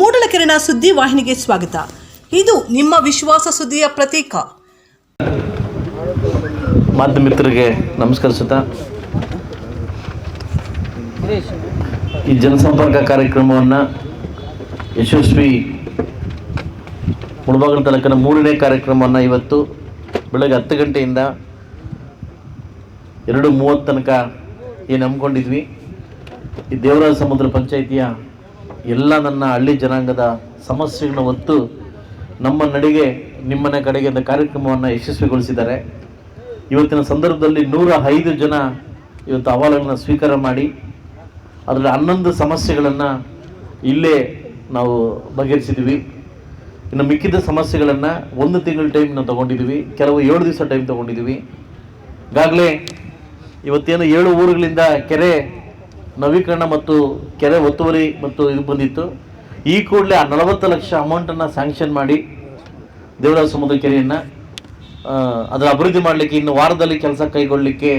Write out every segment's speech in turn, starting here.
ಮೂಡಲಕೆರೆನ ಸುದ್ದಿ ವಾಹಿನಿಗೆ ಸ್ವಾಗತ. ಇದು ನಿಮ್ಮ ವಿಶ್ವಾಸ ಸುದ್ದಿಯ ಪ್ರತೀಕ. ಮಾಧ್ಯಮ ಮಿತ್ರರಿಗೆ ನಮಸ್ಕರಿಸುತ್ತಾ ಈ ಜನಸಂಪರ್ಕ ಕಾರ್ಯಕ್ರಮವನ್ನು ಯಶಸ್ವಿ ಮುಳಬಾಗಿಲು ತಾಲೂಕಿನ ಮೂರನೇ ಕಾರ್ಯಕ್ರಮವನ್ನು ಇವತ್ತು ಬೆಳಗ್ಗೆ ಹತ್ತು ಗಂಟೆಯಿಂದ ಎರಡು ಮೂವತ್ತು ತನಕ ಏನು ಹಮ್ಮಿಕೊಂಡಿದ್ವಿ. ಈ ದೇವರಾಜ ಸಮುದ್ರ ಪಂಚಾಯಿತಿಯ ಎಲ್ಲ ನನ್ನ ಹಳ್ಳಿ ಜನಾಂಗದ ಸಮಸ್ಯೆಗಳನ್ನ ಹೊತ್ತು ನಮ್ಮ ನಡಿಗೆ ನಿಮ್ಮನೆ ಕಡೆಗೆ ಅಂತ ಕಾರ್ಯಕ್ರಮವನ್ನು ಯಶಸ್ವಿಗೊಳಿಸಿದ್ದಾರೆ. ಇವತ್ತಿನ ಸಂದರ್ಭದಲ್ಲಿ ನೂರ ಐದು ಜನ ಇವತ್ತು ಅಹವಾಲುಗಳನ್ನ ಸ್ವೀಕಾರ ಮಾಡಿ ಅದರ ಹನ್ನೊಂದು ಸಮಸ್ಯೆಗಳನ್ನು ಇಲ್ಲೇ ನಾವು ಬಗೆಹರಿಸಿದ್ವಿ ಇನ್ನು ಮಿಕ್ಕಿದ ಸಮಸ್ಯೆಗಳನ್ನು ಒಂದು ತಿಂಗಳ ಟೈಮ್ ನಾವು ತೊಗೊಂಡಿದ್ವಿ ಕೆಲವು ಏಳು ದಿವಸ ಟೈಮ್ ತೊಗೊಂಡಿದ್ದೀವಿ. ಈಗಾಗಲೇ ಇವತ್ತೇನು ಏಳು ಊರುಗಳಿಂದ ಕೆರೆ ನವೀಕರಣ ಮತ್ತು ಕೆರೆ ಒತ್ತುವರಿ ಮತ್ತು ಇದು ಬಂದಿತ್ತು. ಈ ಕೂಡಲೇ ಆ ನಲವತ್ತು ಲಕ್ಷ ಅಮೌಂಟನ್ನು ಸ್ಯಾಂಕ್ಷನ್ ಮಾಡಿ ದೇವರಾಜ ಸಮುದ್ರ ಕೆರೆಯನ್ನು ಅದರ ಅಭಿವೃದ್ಧಿ ಮಾಡಲಿಕ್ಕೆ ಇನ್ನು ವಾರದಲ್ಲಿ ಕೆಲಸ ಕೈಗೊಳ್ಳಲಿಕ್ಕೆ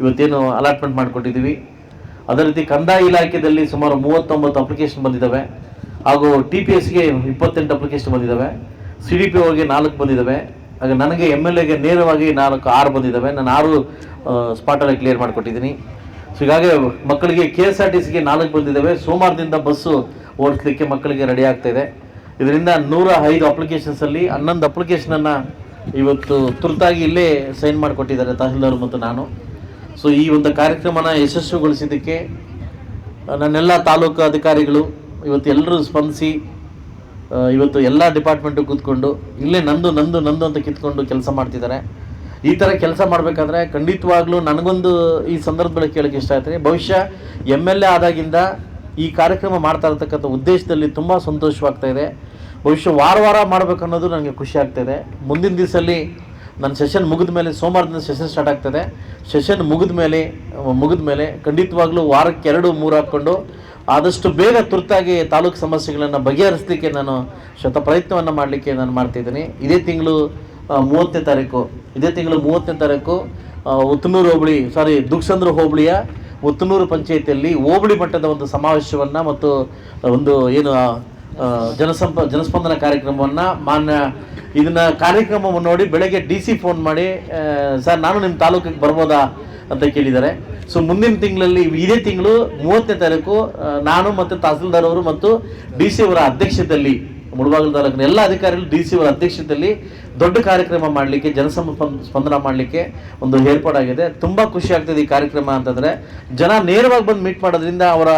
ಇವತ್ತೇನು ಅಲಾಟ್ಮೆಂಟ್ ಮಾಡಿಕೊಟ್ಟಿದ್ದೀವಿ. ಅದೇ ರೀತಿ ಕಂದಾಯ ಇಲಾಖೆಯಲ್ಲಿ ಸುಮಾರು ಮೂವತ್ತೊಂಬತ್ತು ಅಪ್ಲಿಕೇಶನ್ ಬಂದಿದ್ದಾವೆ. ಹಾಗೂ ಟಿ ಪಿ ಎಸ್ಗೆ ಇಪ್ಪತ್ತೆಂಟು ಅಪ್ಲಿಕೇಶನ್ ಬಂದಿದ್ದಾವೆ. ಸಿ ಡಿ ಪಿ ಒಗೆ ನಾಲ್ಕು ಬಂದಿದ್ದಾವೆ. ಹಾಗೆ ನನಗೆ ಎಂ ಎಲ್ ಎಗೆ ನೇರವಾಗಿ ನಾಲ್ಕು, ಆರು ಬಂದಿದ್ದಾವೆ. ನಾನು ಆರು ಸ್ಪಾಟಲ್ಲಿ ಕ್ಲಿಯರ್ ಮಾಡಿಕೊಟ್ಟಿದ್ದೀನಿ. ಸೊ ಹೀಗಾಗಿ ಮಕ್ಕಳಿಗೆ ಕೆ ಎಸ್ ಆರ್ ಟಿ ಸಿಗೆ ನಾಲ್ಕು ಬಂದಿದ್ದಾವೆ. ಸೋಮವಾರದಿಂದ ಬಸ್ಸು ಓಡಿಸ್ಲಿಕ್ಕೆ ಮಕ್ಕಳಿಗೆ ರೆಡಿ ಆಗ್ತಾ ಇದೆ. ಇದರಿಂದ ನೂರ ಐದು ಅಪ್ಲಿಕೇಶನ್ಸಲ್ಲಿ ಹನ್ನೊಂದು ಅಪ್ಲಿಕೇಶನನ್ನು ಇವತ್ತು ತುರ್ತಾಗಿ ಇಲ್ಲೇ ಸೈನ್ ಮಾಡಿಕೊಟ್ಟಿದ್ದಾರೆ ತಹಸೀಲ್ದಾರ್ ಮತ್ತು ನಾನು. ಸೊ ಈ ಒಂದು ಕಾರ್ಯಕ್ರಮನ ಯಶಸ್ವಿಗೊಳಿಸಿದ್ದಕ್ಕೆ ನನ್ನೆಲ್ಲ ತಾಲೂಕು ಅಧಿಕಾರಿಗಳು ಇವತ್ತು ಎಲ್ಲರೂ ಸ್ಪಂದಿಸಿ ಇವತ್ತು ಎಲ್ಲ ಡಿಪಾರ್ಟ್ಮೆಂಟು ಕೂತ್ಕೊಂಡು, ಇಲ್ಲೇ ನಂದು ನಂದು ನಂದು ಅಂತ ಕಿತ್ಕೊಂಡು ಕೆಲಸ ಮಾಡ್ತಿದ್ದಾರೆ. ಈ ಥರ ಕೆಲಸ ಮಾಡಬೇಕಾದ್ರೆ ಖಂಡಿತವಾಗ್ಲೂ ನನಗೊಂದು ಈ ಸಂದರ್ಭದಲ್ಲಿ ಕೇಳೋಕ್ಕೆ ಇಷ್ಟ ಆಯ್ತು. ಬಹುಶಃ ಎಂ ಎಲ್ ಎ ಆದಾಗಿಂದ ಈ ಕಾರ್ಯಕ್ರಮ ಮಾಡ್ತಾ ಇರತಕ್ಕಂಥ ಉದ್ದೇಶದಲ್ಲಿ ತುಂಬ ಸಂತೋಷವಾಗ್ತಾ ಇದೆ. ಬಹುಶಃ ವಾರ ವಾರ ಮಾಡಬೇಕು ಅನ್ನೋದು ನನಗೆ ಖುಷಿ ಆಗ್ತಾ ಇದೆ. ಮುಂದಿನ ದಿವಸದಲ್ಲಿ ನನ್ನ ಸೆಷನ್ ಮುಗಿದ ಮೇಲೆ ಸೋಮವಾರದಿಂದ ಸೆಷನ್ ಸ್ಟಾರ್ಟ್ ಆಗ್ತದೆ. ಸೆಷನ್ ಮುಗಿದ ಮೇಲೆ ಮುಗಿದ ಮೇಲೆ ಖಂಡಿತವಾಗ್ಲೂ ವಾರಕ್ಕೆ ಎರಡು ಮೂರು ಹಾಕ್ಕೊಂಡು ಆದಷ್ಟು ಬೇಗ ತುರ್ತಾಗಿ ತಾಲೂಕು ಸಮಸ್ಯೆಗಳನ್ನು ಬಗೆಹರಿಸಲಿಕ್ಕೆ ನಾನು ಶತ ಪ್ರಯತ್ನವನ್ನು ಮಾಡಲಿಕ್ಕೆ ನಾನು ಮಾಡ್ತಿದ್ದೀನಿ ಇದೇ ತಿಂಗಳು ಮೂವತ್ತನೇ ತಾರೀಕು. ಇದೇ ತಿಂಗಳು ಮೂವತ್ತನೇ ತಾರೀಕು ಉತ್ತನೂರು ಹೋಬಳಿ ಸಾರಿ ದುಗ್ಸಂದ್ರ ಹೋಬಳಿಯ ಉತ್ತನೂರು ಪಂಚಾಯಿತಿಯಲ್ಲಿ ಹೋಬಳಿ ಮಟ್ಟದ ಒಂದು ಸಮಾವೇಶವನ್ನು ಮತ್ತು ಒಂದು ಏನು ಜನಸಂಪ, ಜನಸ್ಪಂದನ ಕಾರ್ಯಕ್ರಮವನ್ನು ಮಾನ್ಯ ಇದನ್ನ ಕಾರ್ಯಕ್ರಮವನ್ನು ನೋಡಿ ಬೆಳಗ್ಗೆ ಡಿ ಸಿ ಫೋನ್ ಮಾಡಿ ಸರ್, ನಾನು ನಿಮ್ಮ ತಾಲೂಕಿಗೆ ಬರ್ಬೋದಾ ಅಂತ ಕೇಳಿದ್ದಾರೆ. ಸೊ ಮುಂದಿನ ತಿಂಗಳಲ್ಲಿ, ಇದೇ ತಿಂಗಳು ಮೂವತ್ತನೇ ತಾರೀಕು ನಾನು ಮತ್ತು ತಹಸೀಲ್ದಾರ್ ಅವರು ಮತ್ತು ಡಿ ಸಿ ಅವರ ಅಧ್ಯಕ್ಷತೆಯಲ್ಲಿ ಮುಳಬಾಗಿಲು ತಾಲೂಕಿನ ಎಲ್ಲ ಅಧಿಕಾರಿಗಳು ಡಿ ಸಿ ಅವರ ಅಧ್ಯಕ್ಷತೆಯಲ್ಲಿ ದೊಡ್ಡ ಕಾರ್ಯಕ್ರಮ ಮಾಡಲಿಕ್ಕೆ ಜನಸಮ ಸ್ಪಂದನ ಮಾಡಲಿಕ್ಕೆ ಒಂದು ಏರ್ಪಾಡಾಗಿದೆ ತುಂಬ ಖುಷಿ ಆಗ್ತದೆ ಈ ಕಾರ್ಯಕ್ರಮ ಅಂತಂದರೆ ಜನ ನೇರವಾಗಿ ಬಂದು ಮೀಟ್ ಮಾಡೋದ್ರಿಂದ ಅವರ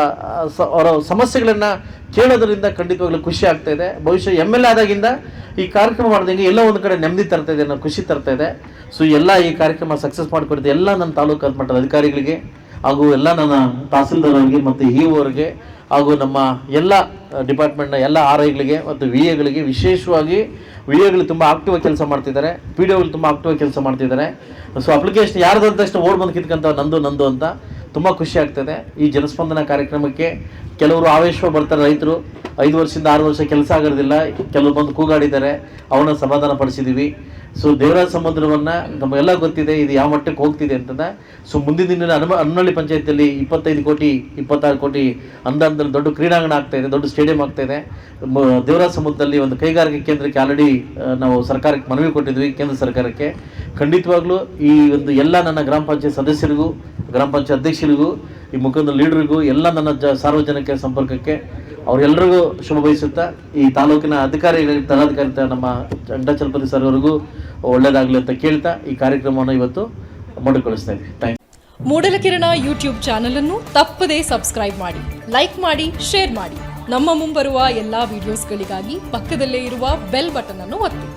ಅವರ ಸಮಸ್ಯೆಗಳನ್ನು ಕೇಳೋದ್ರಿಂದ ಖಂಡಿತವಾಗ್ಲೂ ಖುಷಿ ಆಗ್ತಾ ಇದೆ. ಬಹುಶಃ ಎಂ ಎಲ್ ಎ ಆದಾಗಿಂದ ಈ ಕಾರ್ಯಕ್ರಮ ಮಾಡಿದಂಗೆ ಎಲ್ಲೋ ಒಂದು ಕಡೆ ನೆಮ್ಮದಿ ತರ್ತಾ ಇದೆ ಅನ್ನೋ ಖುಷಿ ತರ್ತಾ ಇದೆ. ಸೊ ಎಲ್ಲ ಈ ಕಾರ್ಯಕ್ರಮ ಸಕ್ಸಸ್ ಮಾಡಿಕೊಡ್ತೀವಿ ಎಲ್ಲ ನನ್ನ ತಾಲೂಕು ಮಟ್ಟದ ಅಧಿಕಾರಿಗಳಿಗೆ ಹಾಗೂ ಎಲ್ಲ ನನ್ನ ತಹಸೀಲ್ದಾರ್ ಅವರಿಗೆ ಮತ್ತು ಇ ಅವರಿಗೆ ಹಾಗೂ ನಮ್ಮ ಎಲ್ಲ ಡಿಪಾರ್ಟ್ಮೆಂಟ್ನ ಎಲ್ಲ ಆರ್ ಐಗಳಿಗೆ ಮತ್ತು ವಿ ಎಗಳಿಗೆ ವಿಶೇಷವಾಗಿ ವಿ ಎಗಳು ತುಂಬ ಆಕ್ಟಿವ್ ಕೆಲಸ ಮಾಡ್ತಿದ್ದಾರೆ, ಪಿ ಡಿ ಒಗಳು ತುಂಬ ಆಕ್ಟಿವ್ ಕೆಲಸ ಮಾಡ್ತಿದ್ದಾರೆ. ಸೊ ಅಪ್ಲಿಕೇಶನ್ ಯಾರು ಅಂತ ತಕ್ಷಣ ಓಡ್ ಬಂದು ಕಿತ್ಕೊಂತ ನಂದು ನಂದು ಅಂತ ತುಂಬ ಖುಷಿ ಆಗ್ತದೆ. ಈ ಜನಸ್ಪಂದನ ಕಾರ್ಯಕ್ರಮಕ್ಕೆ ಕೆಲವರು ಆವೇಶ ಬರ್ತಾರೆ ರೈತರು. ಐದು ವರ್ಷದಿಂದ ಆರು ವರ್ಷ ಕೆಲಸ ಆಗೋದಿಲ್ಲ. ಕೆಲವರು ಬಂದು ಕೂಗಾಡಿದ್ದಾರೆ. ಅವನ್ನ ಸಮಾಧಾನ ಪಡಿಸಿದ್ದೀವಿ ಸೊ ದೇವರಾಜ ಸಮುದ್ರವನ್ನು ನಮಗೆಲ್ಲ ಗೊತ್ತಿದೆ, ಇದು ಯಾವ ಮಟ್ಟಕ್ಕೆ ಹೋಗ್ತಿದೆ ಅಂತಂದ. ಸೊ ಮುಂದಿನ ದಿನ ಅನುಮ ಹನ್ನಳ್ಳಿ ಪಂಚಾಯತಿಯಲ್ಲಿ ಇಪ್ಪತ್ತೈದು ಕೋಟಿ, ಇಪ್ಪತ್ತಾರು ಕೋಟಿ ಅನುದಾನದಲ್ಲಿ ದೊಡ್ಡ ಕ್ರೀಡಾಂಗಣ ಆಗ್ತಾ ಇದೆ, ದೊಡ್ಡ ಸ್ಟೇಡಿಯಂ ಆಗ್ತಾ ಇದೆ. ದೇವರಾಜ ಸಮುದ್ರದಲ್ಲಿ ಒಂದು ಕೈಗಾರಿಕೆ ಕೇಂದ್ರಕ್ಕೆ ಆಲ್ರೆಡಿ ನಾವು ಸರ್ಕಾರಕ್ಕೆ ಮನವಿ ಕೊಟ್ಟಿದ್ವಿ, ಕೇಂದ್ರ ಸರ್ಕಾರಕ್ಕೆ. ಖಂಡಿತವಾಗ್ಲೂ ಈ ಒಂದು ಎಲ್ಲ ನನ್ನ ಗ್ರಾಮ ಪಂಚಾಯತ್ ಸದಸ್ಯರಿಗೂ, ಗ್ರಾಮ ಪಂಚಾಯತ್ ಅಧ್ಯಕ್ಷರಿಗೂ, ಈ ಮುಖಂಡ ಲೀಡರ್ಗೂ, ಎಲ್ಲ ನನ್ನ ಜ ಸಾರ್ವಜನಿಕ ಸಂಪರ್ಕಕ್ಕೆ ಅವರೆಲ್ಲರಿಗೂ ಶುಭ ಬಯಸುತ್ತಾ, ಈ ತಾಲೂಕಿನ ಅಧಿಕಾರಿಗಳಿಗೆ ತಲಾಧಿಕಾರಿ ನಮ್ಮ ಚಂಡಚಲಪತಿ ಸರ್ ಅವರಿಗೂ ಒಳ್ಳೇದಾಗಲಿ ಅಂತ ಕೇಳ್ತಾ ಈ ಕಾರ್ಯಕ್ರಮವನ್ನು ಇವತ್ತು ಮಾಡಿಕೊಳಿಸ್ತಾ ಇದ್ದೀವಿ ಥ್ಯಾಂಕ್ ಮೂಡಲಕಿರಣ ಯೂಟ್ಯೂಬ್ ಚಾನಲ್ ಅನ್ನು ತಪ್ಪದೇ ಸಬ್ಸ್ಕ್ರೈಬ್ ಮಾಡಿ, ಲೈಕ್ ಮಾಡಿ, ಶೇರ್ ಮಾಡಿ. ನಮ್ಮ ಮುಂಬರುವ ಎಲ್ಲಾ ವಿಡಿಯೋಸ್ಗಳಿಗಾಗಿ ಪಕ್ಕದಲ್ಲೇ ಇರುವ ಬೆಲ್ ಬಟನ್ ಅನ್ನು ಒತ್ತಿ.